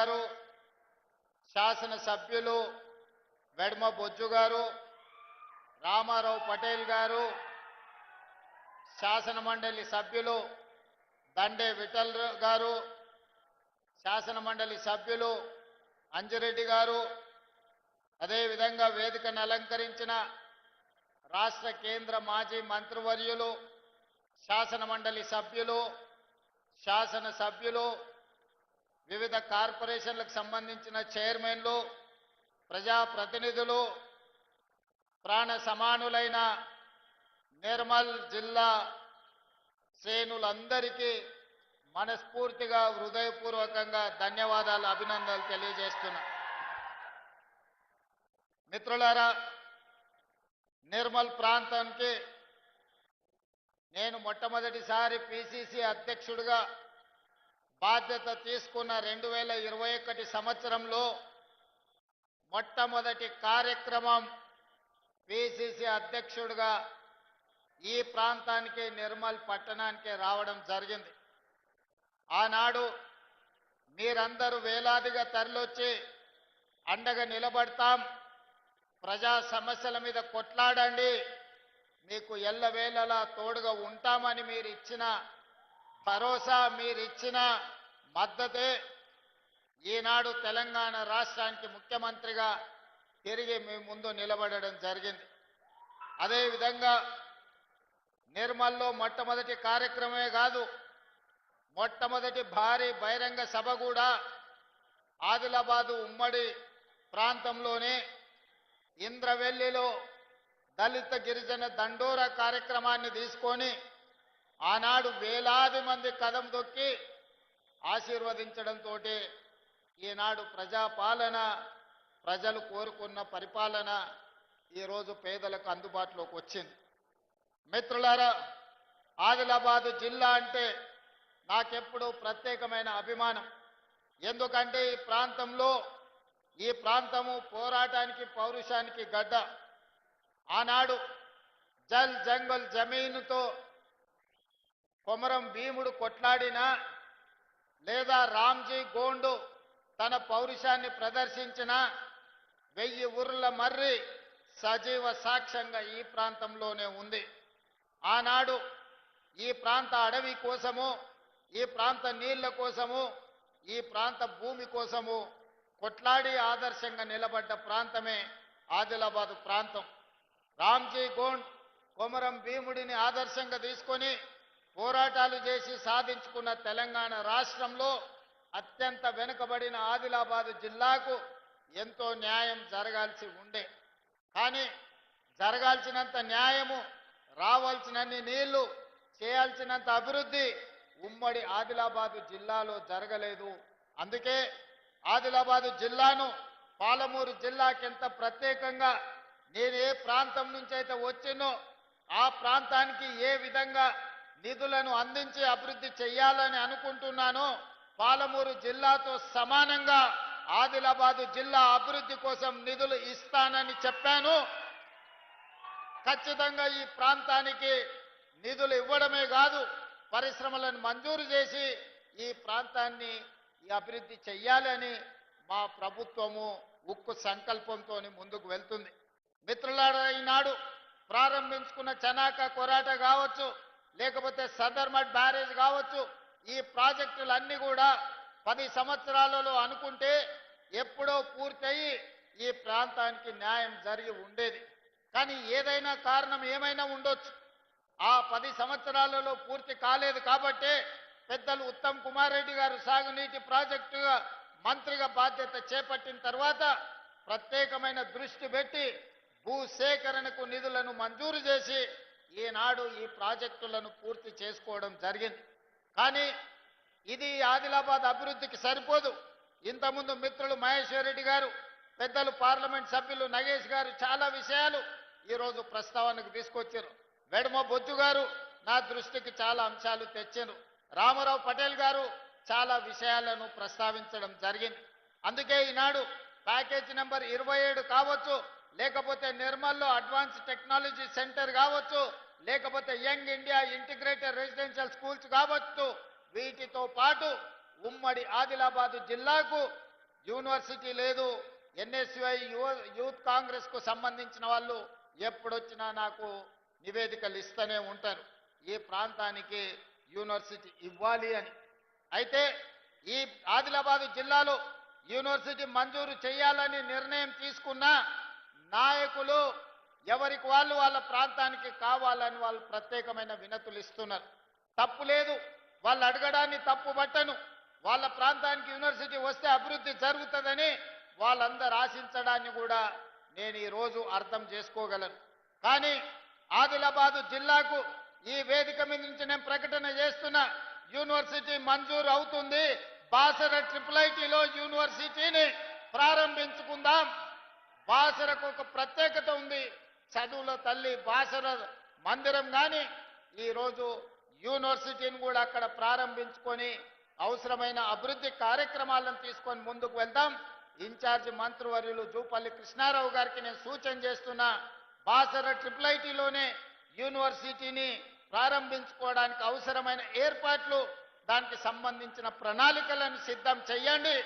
గారు శాసనసభ్యులు వెడమ బొజ్జు గారు రామారావు పటేల్ గారు శాసన మండలి సభ్యులు దండే విఠల్ గారు శాసన మండలి సభ్యులు అంజిరెడ్డి గారు అదేవిధంగా వేదికను అలంకరించిన రాష్ట్ర కేంద్ర మాజీ మంత్రివర్యులు శాసన మండలి సభ్యులు శాసన సభ్యులు వివిధ కార్పొరేషన్లకు సంబంధించిన చైర్మన్లు ప్రజాప్రతినిధులు ప్రాణ సమానులైన నిర్మల్ జిల్లా శ్రేణులందరికీ మనస్ఫూర్తిగా హృదయపూర్వకంగా ధన్యవాదాలు అభినందనలు తెలియజేస్తున్నా. మిత్రులారా నిర్మల్ ప్రాంతానికి నేను మొట్టమొదటిసారి పిసిసి అధ్యక్షుడిగా బాధ్యత తీసుకున్న రెండు వేల ఇరవై ఒకటి సంవత్సరంలో మొట్టమొదటి కార్యక్రమం పిసిసి అధ్యక్షుడిగా ఈ ప్రాంతానికి నిర్మల్ పట్టణానికి రావడం జరిగింది. ఆనాడు మీరందరూ వేలాదిగా తరలొచ్చి అండగా నిలబడతాం. ప్రజా సమస్యల మీద కొట్లాడండి. మీకు ఎల్లవేళలా తోడుగా ఉంటామని మీరు ఇచ్చిన భరోసా మీరు ఇచ్చిన మద్దతే ఈనాడు తెలంగాణ రాష్ట్రానికి ముఖ్యమంత్రిగా తిరిగి మీ ముందు నిలబడడం జరిగింది. అదేవిధంగా నిర్మల్లో మొట్టమొదటి కార్యక్రమమే కాదు మొట్టమొదటి భారీ బహిరంగ సభ కూడా ఆదిలాబాదు ఉమ్మడి ప్రాంతంలోనే ఇంద్రవెల్లిలో దళిత గిరిజన దండోర కార్యక్రమాన్ని తీసుకొని ఆనాడు వేలాది మంది కదం దొక్కి ఆశీర్వదించడంతో ఈనాడు ప్రజాపాలన ప్రజలు కోరుకున్న పరిపాలన ఈరోజు పేదలకు అందుబాటులోకి వచ్చింది. మిత్రులారా ఆదిలాబాదు జిల్లా అంటే నాకెప్పుడు ప్రత్యేకమైన అభిమానం. ఎందుకంటే ఈ ప్రాంతంలో ఈ ప్రాంతము పోరాటానికి పౌరుషానికి గడ్డ. ఆనాడు జల్ జంగల్ జమీనుతో కొమరం భీముడు కొట్లాడినా లేదా రామ్జీ గోండు తన పౌరుషాన్ని ప్రదర్శించిన వెయ్యి ఊర్ల మర్రి సజీవ సాక్ష్యంగా ఈ ప్రాంతంలోనే ఉంది. ఆనాడు ఈ ప్రాంత అడవి కోసము ఈ ప్రాంత నీళ్ళ కోసము ఈ ప్రాంత భూమి కోసము కొట్లాడి ఆదర్శంగా నిలబడ్డ ప్రాంతమే ఆదిలాబాదు ప్రాంతం. రామ్జీ గోండ్ కొమరం భీముడిని ఆదర్శంగా తీసుకొని పోరాటాలు చేసి సాధించుకున్న తెలంగాణ రాష్ట్రంలో అత్యంత వెనుకబడిన ఆదిలాబాద్ జిల్లాకు ఎంతో న్యాయం జరగాల్సి ఉండే. కానీ జరగాల్సినంత న్యాయము రావాల్సినన్ని నీళ్ళు చేయాల్సినంత అభివృద్ధి ఉమ్మడి ఆదిలాబాదు జిల్లాలో జరగలేదు. అందుకే ఆదిలాబాదు జిల్లాను పాలమూరు జిల్లాకి ఎంత ప్రత్యేకంగా నేను ఏ ప్రాంతం నుంచి అయితే వచ్చినో ఆ ప్రాంతానికి ఏ విధంగా నిధులను అందించి అభివృద్ధి చేయాలని అనుకుంటున్నాను. పాలమూరు జిల్లాతో సమానంగా ఆదిలాబాదు జిల్లా అభివృద్ధి కోసం నిధులు ఇస్తానని చెప్పాను. ఖచ్చితంగా ఈ ప్రాంతానికి నిధులు ఇవ్వడమే కాదు పరిశ్రమలను మంజూరు చేసి ఈ ప్రాంతాన్ని అభివృద్ధి చెయ్యాలని మా ప్రభుత్వము ఉక్కు సంకల్పంతో ముందుకు వెళ్తుంది. మిత్రులారా ఈనాడు ప్రారంభించుకున్న చనాక కొరాట కావచ్చు లేకపోతే సదర్మట్ బ్యారేజ్ కావచ్చు. ఈ ప్రాజెక్టులన్నీ కూడా పది సంవత్సరాలలో అనుకుంటే ఎప్పుడో పూర్తయి ఈ ప్రాంతానికి న్యాయం జరిగి ఉండేది. కానీ ఏదైనా కారణం ఏమైనా ఉండొచ్చు. ఆ పది సంవత్సరాలలో పూర్తి కాలేదు కాబట్టే పెద్దలు ఉత్తమ్ కుమార్ రెడ్డి గారు సాగునీటి ప్రాజెక్టుగా మంత్రిగా బాధ్యత చేపట్టిన తర్వాత ప్రత్యేకమైన దృష్టి పెట్టి భూసేకరణకు నిధులను మంజూరు చేసి ఈనాడు ఈ ప్రాజెక్టులను పూర్తి చేసుకోవడం జరిగింది. కానీ ఇది ఆదిలాబాద్ అభివృద్ధికి సరిపోదు. ఇంతకుముందు మిత్రులు మహేశ్వర్ రెడ్డి గారు పెద్దలు పార్లమెంట్ సభ్యులు నగేష్ గారు చాలా విషయాలు ఈరోజు ప్రస్తావనకు తీసుకొచ్చారు. వెడమ బొజ్జు గారు నా దృష్టికి చాలా అంశాలు తెచ్చారు. రామారావు పటేల్ గారు చాలా విషయాలను ప్రస్తావించడం జరిగింది. అందుకే ఈనాడు ప్యాకేజ్ నెంబర్ ఇరవై ఏడు కావచ్చు. లేకపోతే నిర్మల్లో అడ్వాన్స్ టెక్నాలజీ సెంటర్ కావచ్చు లేకపోతే young India integrated residential schools కావచ్చు. వీటితో పాటు ఉమ్మడి ఆదిలాబాదు జిల్లాకు యూనివర్సిటీ లేదు. ఎన్ఎస్యుఐ యూత్ కాంగ్రెస్కు సంబంధించిన వాళ్ళు ఎప్పుడొచ్చినా నాకు నివేదికలు ఇస్తూనే ఉంటారు. ఈ ప్రాంతానికి యూనివర్సిటీ ఇవ్వాలి అని. అయితే ఈ ఆదిలాబాదు జిల్లాలో యూనివర్సిటీ మంజూరు చేయాలని నిర్ణయం తీసుకున్న నాయకులు ఎవరికి వాళ్ళు వాళ్ళ ప్రాంతానికి కావాలని వాళ్ళు ప్రత్యేకమైన వినతులు ఇస్తున్నారు. తప్పు లేదు. వాళ్ళు అడగడాన్ని తప్పు పట్టను. వాళ్ళ ప్రాంతానికి యూనివర్సిటీ వస్తే అభివృద్ధి జరుగుతుందని వాళ్ళందరూ ఆశించడాన్ని కూడా నేను ఈరోజు అర్థం చేసుకోగలను. కానీ ఆదిలాబాదు జిల్లాకు ఈ వేదిక మీద నుంచి నేను ప్రకటన చేస్తున్నా యూనివర్సిటీ మంజూరు అవుతుంది. బాసర ట్రిపుల్ ఐటీలో యూనివర్సిటీని ప్రారంభించుకుందాం. బాసరకు ఒక ప్రత్యేకత ఉంది. చదువుల తల్లి బాసర మందిరం కానీ ఈరోజు యూనివర్సిటీని కూడా అక్కడ ప్రారంభించుకొని అవసరమైన అభివృద్ధి కార్యక్రమాలను తీసుకొని ముందుకు వెళ్దాం. ఇన్ఛార్జి మంత్రివర్యులు జూపల్లి కృష్ణారావు గారికి నేను సూచన చేస్తున్నా బాసర ట్రిపుల్ ఐటీలోనే యూనివర్సిటీని ప్రారంభించుకోవడానికి అవసరమైన ఏర్పాట్లు దానికి సంబంధించిన ప్రణాళికలను సిద్ధం చేయండి.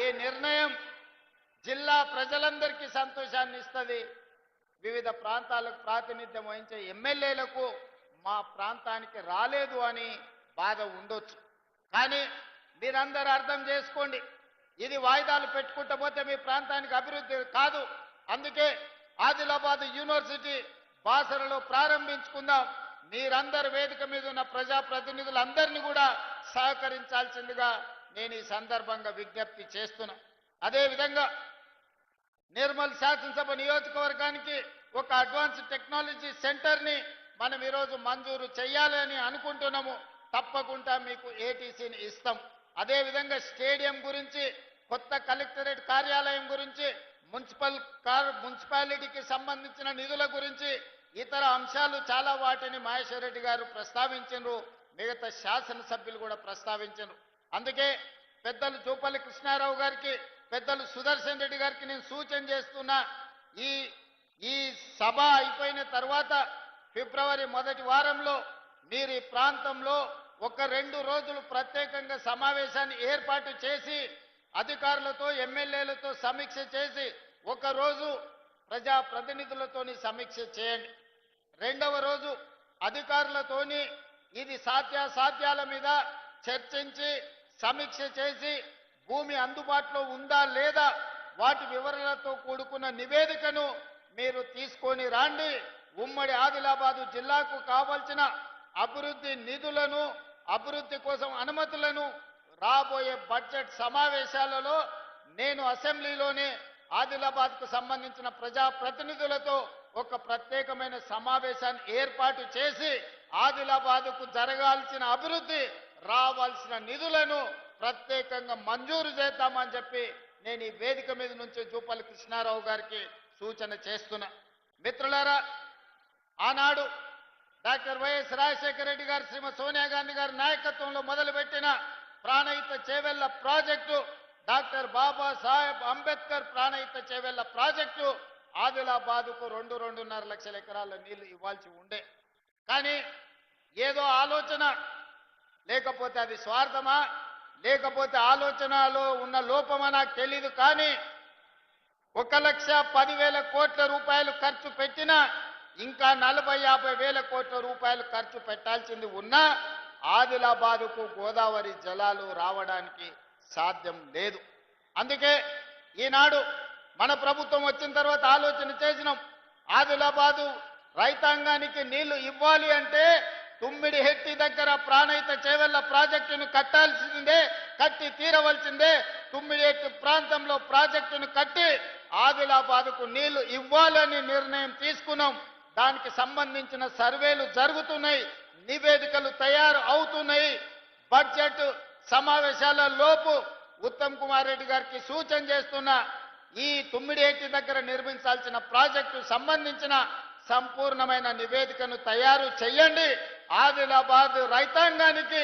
ఈ నిర్ణయం జిల్లా ప్రజలందరికీ సంతోషాన్ని ఇస్తుంది. వివిధ ప్రాంతాలకు ప్రాతినిధ్యం వహించే ఎమ్మెల్యేలకు మా ప్రాంతానికి రాలేదు అని బాధ ఉండొచ్చు. కానీ మీరందరూ అర్థం చేసుకోండి. ఇది వాయిదాలు పెట్టుకుంటూ పోతే మీ ప్రాంతానికి అభివృద్ధి కాదు. అందుకే ఆదిలాబాద్ యూనివర్సిటీ బాసరలో ప్రారంభించుకుందాం. మీరందరు వేదిక మీద ఉన్న ప్రజాప్రతినిధులందరినీ కూడా సహకరించాల్సిందిగా నేను ఈ సందర్భంగా విజ్ఞప్తి చేస్తున్నా. అదేవిధంగా నిర్మల్ శాసనసభ నియోజకవర్గానికి ఒక అడ్వాన్స్ టెక్నాలజీ సెంటర్ని మనం ఈరోజు మంజూరు చేయాలని అనుకుంటున్నాము. తప్పకుండా మీకు ఏటీసీని ఇస్తాం. అదేవిధంగా స్టేడియం గురించి కొత్త కలెక్టరేట్ కార్యాలయం గురించి మున్సిపల్ కార్ మున్సిపాలిటీకి సంబంధించిన నిధుల గురించి ఇతర అంశాలు చాలా వాటిని మహేశ్వర్ రెడ్డి గారు ప్రస్తావించారు మిగతా శాసనసభ్యులు కూడా ప్రస్తావించారు అందుకే పెద్దలు జూపల్లి కృష్ణారావు గారికి పెద్దలు సుదర్శన్ రెడ్డి గారికి నేను సూచన చేస్తున్నా ఈ ఈ సభ అయిపోయిన తర్వాత ఫిబ్రవరి మొదటి వారంలో మీరు ఈ ప్రాంతంలో ఒక రెండు రోజులు ప్రత్యేకంగా సమావేశాన్ని ఏర్పాటు చేసి అధికారులతో ఎమ్మెల్యేలతో సమీక్ష చేసి ఒక రోజు ప్రజా సమీక్ష చేయండి. రెండవ రోజు అధికారులతోని ఇది సాధ్యాసాధ్యాల మీద చర్చించి సమీక్ష చేసి భూమి అందుబాటులో ఉందా లేదా వాటి వివరాలతో కూడుకున్న నివేదికను మీరు తీసుకొని రాండి. ఉమ్మడి ఆదిలాబాదు జిల్లాకు కావలసిన అభివృద్ధి నిధులను అభివృద్ధి కోసం అనుమతులను రాబోయే బడ్జెట్ సమావేశాలలో నేను అసెంబ్లీలోనే ఆదిలాబాద్కు సంబంధించిన ప్రజా ప్రతినిధులతో ఒక ప్రత్యేకమైన సమావేశాన్ని ఏర్పాటు చేసి ఆదిలాబాద్కు జరగాల్సిన అభివృద్ధి రావాల్సిన నిధులను ప్రత్యేకంగా మంజూరు చేద్దామని చెప్పి నేను ఈ వేదిక మీద నుంచి జూపల్లి కృష్ణారావు గారికి సూచన చేస్తున్నా. మిత్రులారా ఆనాడు డాక్టర్ వైఎస్ రాజశేఖర రెడ్డి గారు శ్రీమతి సోనియా గాంధీ గారి నాయకత్వంలో మొదలుపెట్టిన Pranahita Chevella project doctor Baba Saheb Ambedkar Pranahita Chevella project ఆదిలాబాదుకు రెండు రెండున్నర లక్షల ఎకరాల నీళ్ళు ఇవ్వాల్సి ఉండే. కానీ ఏదో ఆలోచన లేకపోతే అది స్వార్థమా? లేకపోతే ఆలోచనలో ఉన్న లోపమా నాకు తెలీదు కానీ ఒక లక్ష పదివేల కోట్ల రూపాయలు ఖర్చు పెట్టినా ఇంకా నలభై యాభై వేల కోట్ల రూపాయలు ఖర్చు పెట్టాల్సింది ఉన్నా ఆదిలాబాదుకు గోదావరి జలాలు రావడానికి సాధ్యం లేదు. అందుకే ఈనాడు మన ప్రభుత్వం వచ్చిన తర్వాత ఆలోచన చేసినాం. ఆదిలాబాదు రైతాంగానికి నీళ్ళు ఇవ్వాలి అంటే తుమ్మిడి హెట్టి దగ్గర ప్రాణహిత చేవెళ్ళ ప్రాజెక్టును కట్టాల్సిందే కట్టి తీరవలసిందే. తుమ్మిడి హెట్టి ప్రాంతంలో ప్రాజెక్టును కట్టి ఆదిలాబాద్కు నీళ్ళు ఇవ్వాలని నిర్ణయం తీసుకున్నాం. దానికి సంబంధించిన సర్వేలు జరుగుతున్నాయి నివేదికలు తయారు అవుతున్నాయి. బడ్జెట్ సమావేశాల లోపు ఉత్తమ్ కుమార్ రెడ్డి గారికి సూచన చేస్తున్న ఈ తుమ్మిడేటి దగ్గర నిర్మించాల్సిన ప్రాజెక్టు సంబంధించిన సంపూర్ణమైన నివేదికను తయారు చేయండి ఆదిలాబాద్ రైతాంగానికి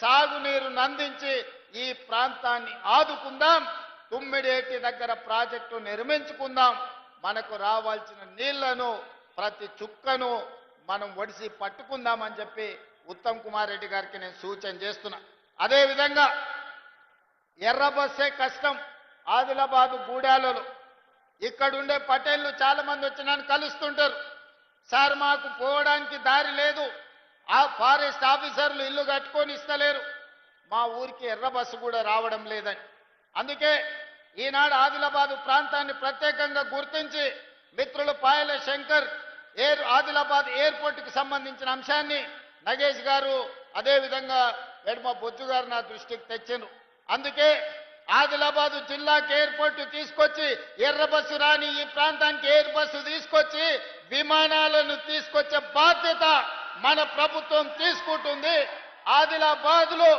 సాగునీరు నందించి ఈ ప్రాంతాన్ని ఆదుకుందాం. తుమ్మిడేటి దగ్గర ప్రాజెక్టు నిర్మించుకుందాం. మనకు రావాల్సిన నీళ్ళను ప్రతి చుక్కను మనం ఒడిసి పట్టుకుందామని చెప్పి ఉత్తమ్ కుమార్ రెడ్డి గారికి నేను సూచన చేస్తున్నా. అదేవిధంగా ఎర్ర బస్సే కష్టం. ఆదిలాబాదు గూడాలలో ఇక్కడుండే పటేళ్ళు చాలా మంది వచ్చి నన్ను కలుస్తుంటారు. సార్ మాకు పోవడానికి దారి లేదు. ఆ ఫారెస్ట్ ఆఫీసర్లు ఇల్లు కట్టుకొని ఇస్తలేరు. మా ఊరికి ఎర్ర బస్సు కూడా రావడం లేదని. అందుకే ఈనాడు ఆదిలాబాదు ప్రాంతాన్ని ప్రత్యేకంగా గుర్తించి మిత్రులు పాయల శంకర్ ఎయిర్ ఆదిలాబాద్ ఎయిర్పోర్ట్కి సంబంధించిన అంశాన్ని నగేష్ గారు అదేవిధంగా ఎడమ బొజ్జు గారు నా దృష్టికి తెచ్చారు అందుకే ఆదిలాబాదు జిల్లాకి ఎయిర్పోర్ట్ తీసుకొచ్చి ఎర్ర బస్సు రాని ఈ ప్రాంతానికి ఎయిర్ బస్సు తీసుకొచ్చి విమాన మన ప్రభుత్వం తీసుకుంటుంది. ఆదిలాబాద్లో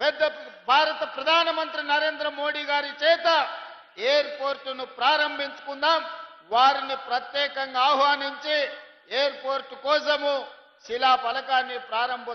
పెద్ద భారత ప్రధానమంత్రి నరేంద్ర మోడీ గారి చేత ఎయిర్పోర్టును ప్రారంభించుకుందాం. వారిని ప్రత్యేకంగా ఆహ్వానించి ఎయిర్పోర్ట్ కోసము శిలా ఫలకాన్ని ప్రారంభ